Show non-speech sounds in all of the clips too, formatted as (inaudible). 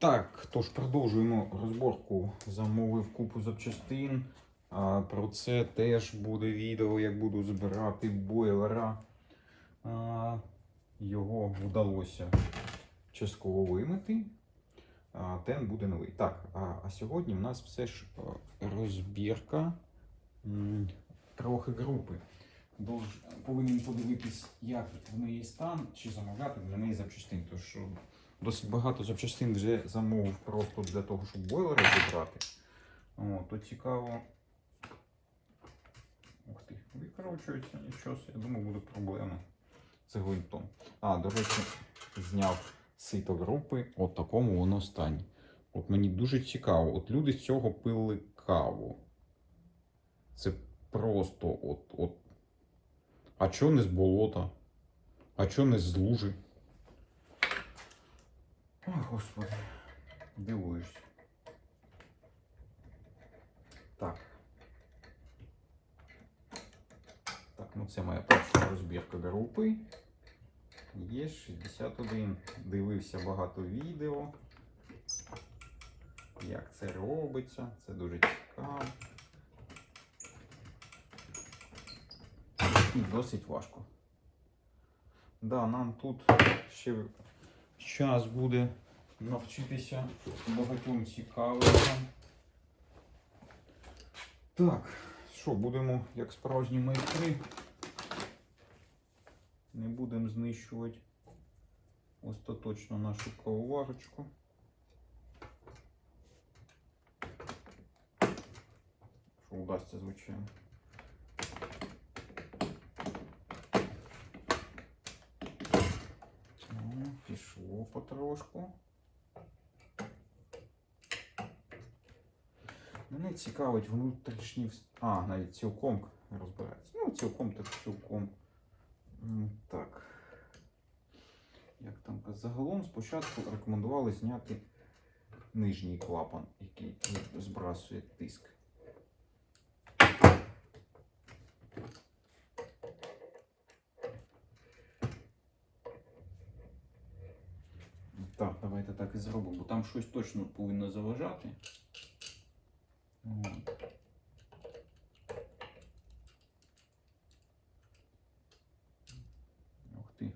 Так, тож продовжуємо розборку. Замовив купу запчастин. А, про це теж буде відео, як буду збирати бойлера. А, його вдалося частково вимити. А, тен буде новий. Так, а, а сьогодні в нас все ж розбірка трохи групи. Долж, повинен подивитись, як в неї стан, чи замовляти для неї запчастин. Тож досить багато запчастин вже замовив просто для того, щоб бойлери зібрати. О, то цікаво. Ух ти, викручується, нічого, я думаю, буде проблема з гвинтом. А, до речі, зняв сито групи, от такому воно стані. От мені дуже цікаво, от люди з цього пили каву. Це просто от, от. А чо не з болота? А чо не з лужи? Ой, господи, дивуюсь. Так. Так, ну це моя перша розбірка групи. Є 61. Дивився багато відео. Як це робиться. Це дуже цікаво. І досить важко. Да, нам тут ще час буде навчитися багатьом цікавитися. Так, що, будемо як справжні майстри. Не будемо знищувати остаточно нашу кавоварочку. Що вдасться, звичайно. Ну, пішло потрошку. Мене цікавить внутрішній вс- А, навіть цілком розбирається. Ну, цілком так цілком. Так. Як там? Загалом спочатку рекомендували зняти нижній клапан, який збрасує тиск. Так, давайте так і зробимо, бо там щось точно повинно заважати. Ух ти.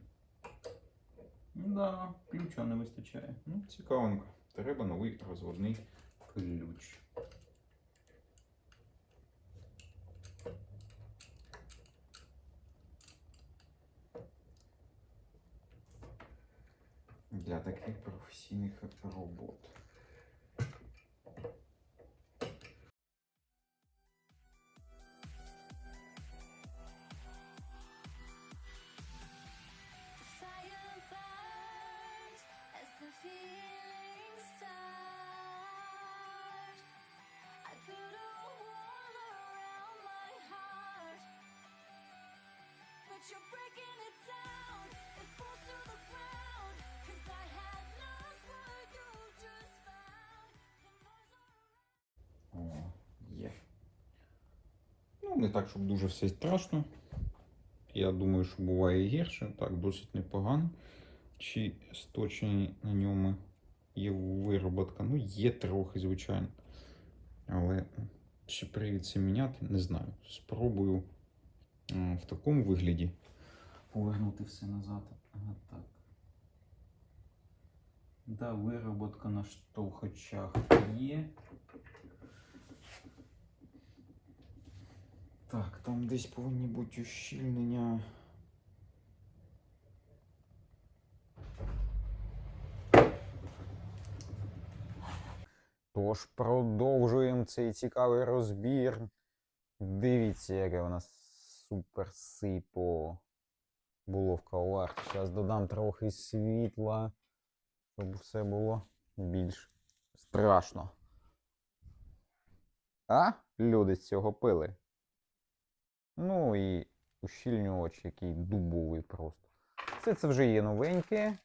Да, ключа не вистачає. Ну, цікавенько. Треба новий розводний ключ. Для таких професійних робот. Fire burns не так, щоб дуже все страшно. Я думаю, що буває і гірше. Так, досить непогано. Чи сточені на ньому є вироботка? Ну, є трохи, звичайно. Але чи це міняти, не знаю. Спробую в такому вигляді повернути все назад. Ага, так. Да, вироботка на штовхачах є. Так, там десь повинні бути ущільнення. Тож продовжуємо цей цікавий розбір. Дивіться, яке у нас супер сипо було в каварці. Зараз додам трохи світла, щоб все було більш страшно. А? Люди з цього пили. Ну і ущільнювач, який дубовий просто. Все це вже є новеньке.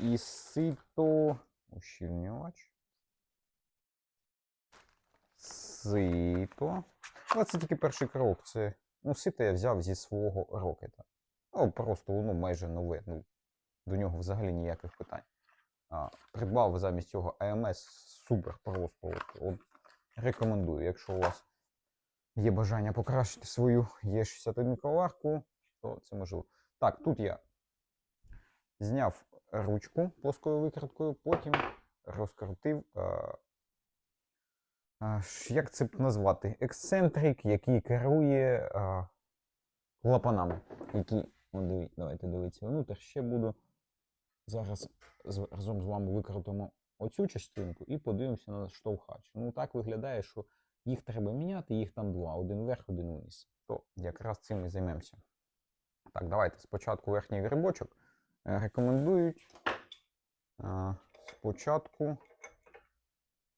І сито. Ущільнювач. Сито. Але це тільки перший крок. Це. Ну, сито я взяв зі свого рокета. Ну, просто воно майже нове. Ну, до нього взагалі ніяких питань. А, придбав замість цього AMS супер просто. От, от, рекомендую, якщо у вас є бажання покращити свою Е61 коварку, то це можливо. Так, тут я зняв ручку плоскою викруткою, потім розкрутив. е, як це назвати? Ексцентрик, який керує а, клапанами. Які, о, диві, давайте дивитися внутрь. Ще буду. Зараз з- разом з вами викрутимо оцю частинку і подивимося на штовхач. Ну так виглядає, що їх треба міняти, їх там два: один вверх, один вниз. То якраз цим і займемося. Так, давайте спочатку верхній грибочок. Е, Рекомендують а, спочатку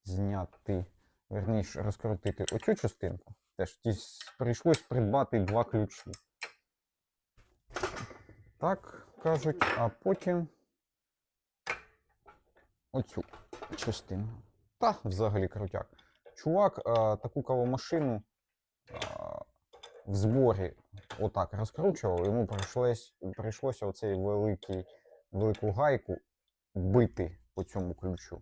зняти, верніше, розкрутити оцю частинку. Теж прийшлось придбати два ключі. Так кажуть, а потім оцю частину. Та взагалі крутяк. Чувак а, таку кавомашину а, в зборі отак розкручував, йому прийшлось, прийшлося оцей великий, велику гайку бити по цьому ключу.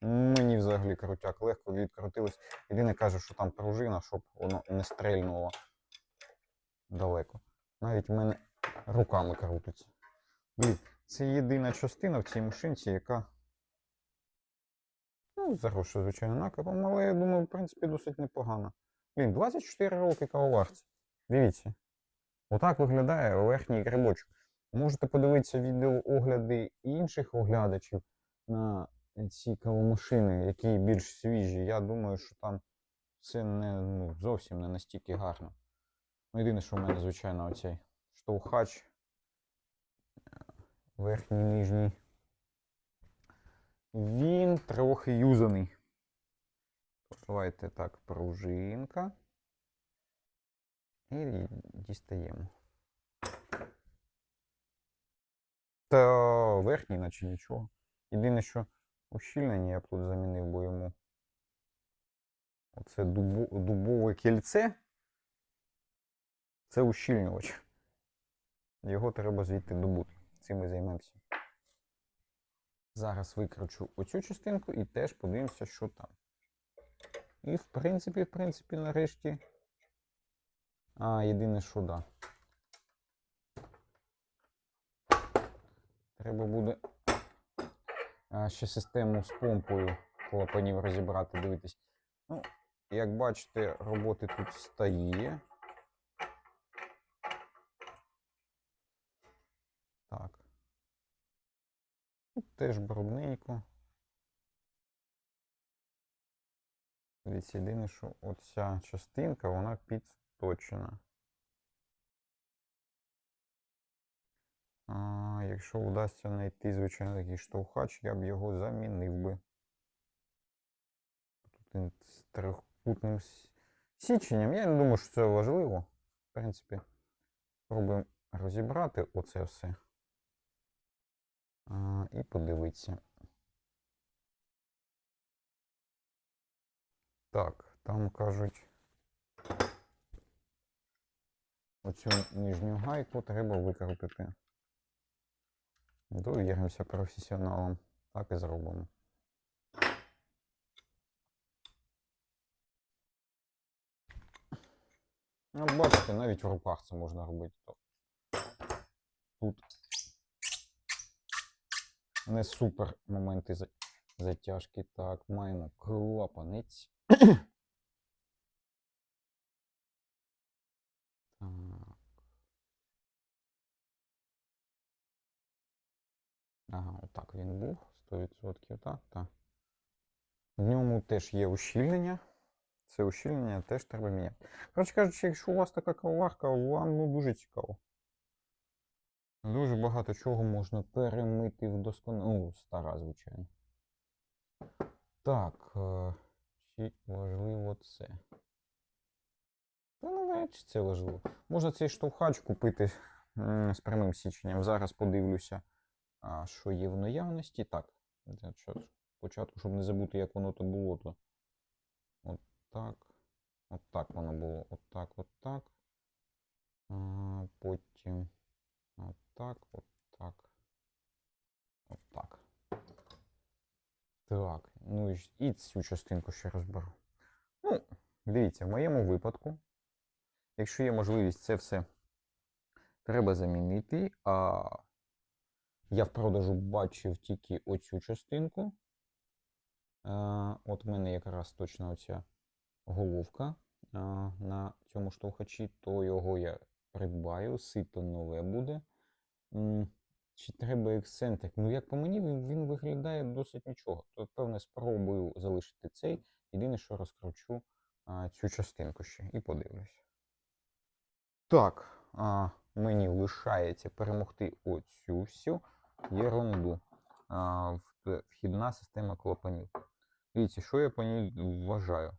Мені взагалі крутяк легко відкрутилось. Єдине каже, що там пружина, щоб воно не стрельнуло далеко. Навіть в мене руками крутиться. Блін, це єдина частина в цій машинці, яка. Ну, заросша, звичайно, накапом, але я думаю, в принципі, досить непогано. Блін, 24 роки кавоварці. Дивіться. Отак виглядає верхній грибочок. Можете подивитися відеоогляди інших оглядачів на ці кавомашини, які більш свіжі. Я думаю, що там все не, ну, зовсім не настільки гарно. Ну, єдине, що в мене, звичайно, оцей штовхач. Верхній нижній. Він трохи юзаний. Давайте так, пружинка. І дістаємо. Та верхній, наче нічого. Єдине, що ущільнення я б тут замінив, бо йому оце дубо, дубове кільце. Це ущільнювач. Його треба звідти добути. Цим ми займемося. Зараз викручу оцю частинку і теж подивимося, що там. І в принципі, в принципі, нарешті. А, єдине, що да. Треба буде ще систему з помпою клапанів розібрати, дивитись. Ну, як бачите, роботи тут стає. Так. Тут теж брудненько. Дивіться, єдине, що оця частинка, вона підсточена. А, якщо вдасться знайти, звичайно, такий штовхач, я б його замінив би. Тут він з трьохкутним січенням. Я не думаю, що це важливо. В принципі, спробуємо розібрати оце все. І подивитися. Так, там кажуть. Оцю нижню гайку треба викрутити. Довіримося професіоналам. Так і зробимо. Ну, бачите, навіть в руках це можна робити. Тут не супер моменти затяжки. Так, маємо клапанець. так. Ага, отак він був. 100%, так, так. В ньому теж є ущільнення. Це ущільнення теж треба міняти. Коротше кажучи, якщо у вас така кавоварка, вам ну, дуже цікаво. Дуже багато чого можна перемити в Ну, стара, звичайно. Так. е, Чи важливо це? Та навряд чи це важливо. Можна цей штовхач купити з прямим січенням. Зараз подивлюся, що є в наявності. Так. Спочатку, щоб не забути, як воно то було, то. От так. От так воно було. От так, от так. А, потім. От так, от так. От так. Так, ну і, цю частинку ще розберу. Ну, дивіться, в моєму випадку, якщо є можливість це все треба замінити, а я в продажу бачив тільки оцю частинку. От в мене якраз точно оця головка на цьому штовхачі, то його я придбаю, сито нове буде. Чи треба ексцентрик? Ну, як по мені, він, він виглядає досить нічого. То, певне, спробую залишити цей. Єдине, що розкручу а, цю частинку ще і подивлюсь. Так, а, мені лишається перемогти оцю всю єрунду. А, вхідна система клапанів. Дивіться, що я по ній вважаю.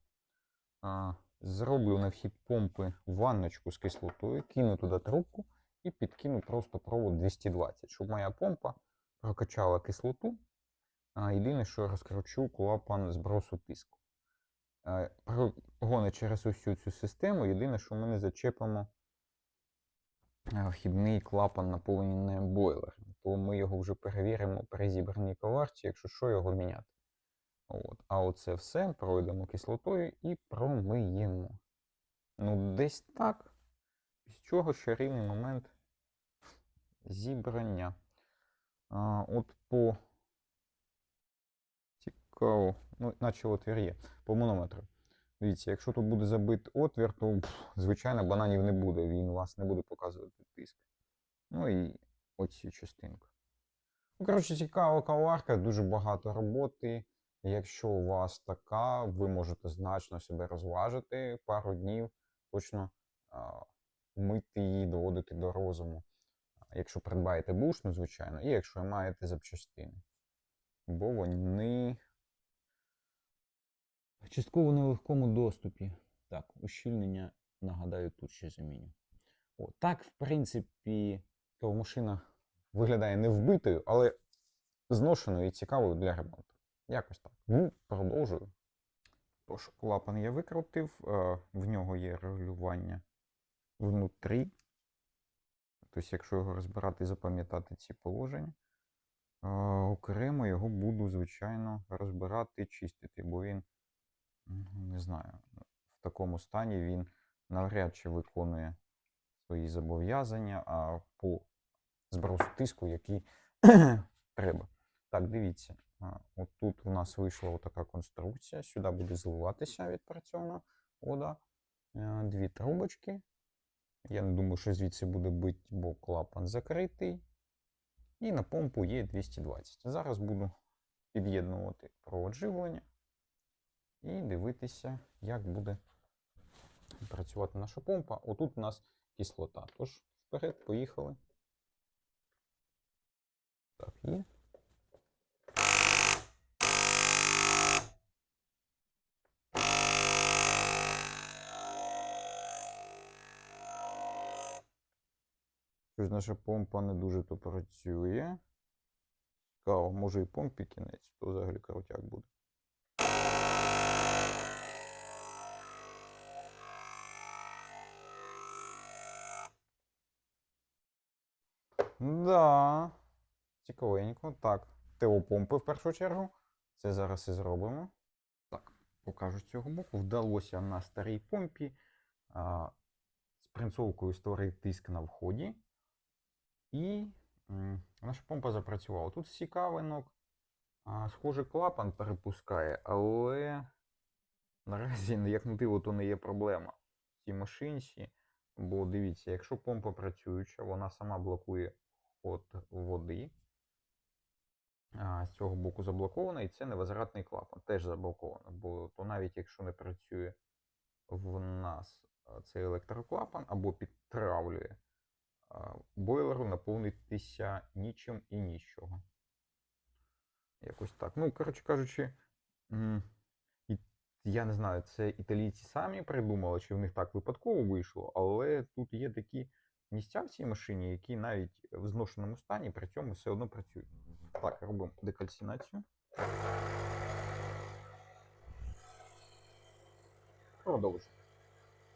А, зроблю на вхід помпи ванночку з кислотою, кину туди трубку і підкину просто провод 220, щоб моя помпа прокачала кислоту. Єдине, що розкручу клапан збросу тиску. Е, Прогони через усю цю систему. Єдине, що ми не зачепимо е, вхідний клапан наповнення бойлером. То ми його вже перевіримо при зібраній коварці, якщо що, його міняти. От. А оце все пройдемо кислотою і промиємо. Ну, десь так. З чого чарівний момент зібрання. А, от по цікаво, ну, наче отвір є, по манометру. Дивіться, якщо тут буде забит отвір, то, пф, звичайно, бананів не буде, він вас не буде показувати тиск. Ну і оці частинку. Ну, коротше, цікава каварка, дуже багато роботи. Якщо у вас така, ви можете значно себе розважити пару днів, точно мити її, доводити до розуму. Якщо придбаєте бушну, звичайно, і якщо маєте запчастини. Бо вони частково на легкому доступі. Так, ущільнення, нагадаю, тут ще заміню. О, так, в принципі, то машина виглядає не вбитою, але зношеною і цікавою для ремонту. Якось так. Ну, продовжую. Тож, клапан я викрутив, е, в нього є регулювання внутрі. Тобто, якщо його розбирати і запам'ятати ці положення, е, окремо його буду, звичайно, розбирати, чистити, бо він, не знаю, в такому стані він навряд чи виконує свої зобов'язання, а по збросу тиску, який (clears throat) треба. Так, дивіться. От тут у нас вийшла така конструкція. Сюди буде зливатися відпрацьована вода. Е, Дві трубочки. Я не думаю, що звідси буде бити, бо клапан закритий. І на помпу є 220. Зараз буду під'єднувати провод живлення і дивитися, як буде працювати наша помпа. Отут у нас кислота. Тож, вперед, поїхали. Так, є. Щось наша помпа не дуже то працює. Цікаво, може і помпі кінець, то взагалі крутяк буде. Да. Цікавенько. Так. ТО помпи в першу чергу. Це зараз і зробимо. Так, покажу з цього боку. Вдалося на старій помпі а, з принцовкою створити тиск на вході. І наша помпа запрацювала. Тут всі кавинок. А, схоже, клапан перепускає, але наразі, (laughs) як на диво, то не є проблема в цій машинці. Бо дивіться, якщо помпа працююча, вона сама блокує ход води. З цього боку заблокована, і це невозвратний клапан. Теж заблоковано. Бо то навіть якщо не працює в нас цей електроклапан або підтравлює бойлеру наповнитися нічим і нічого. Якось так. Ну, коротше кажучи, я не знаю, це італійці самі придумали, чи в них так випадково вийшло, але тут є такі місця в цій машині, які навіть в зношеному стані при цьому все одно працюють. Так, робимо декальцинацію. Продовжуємо.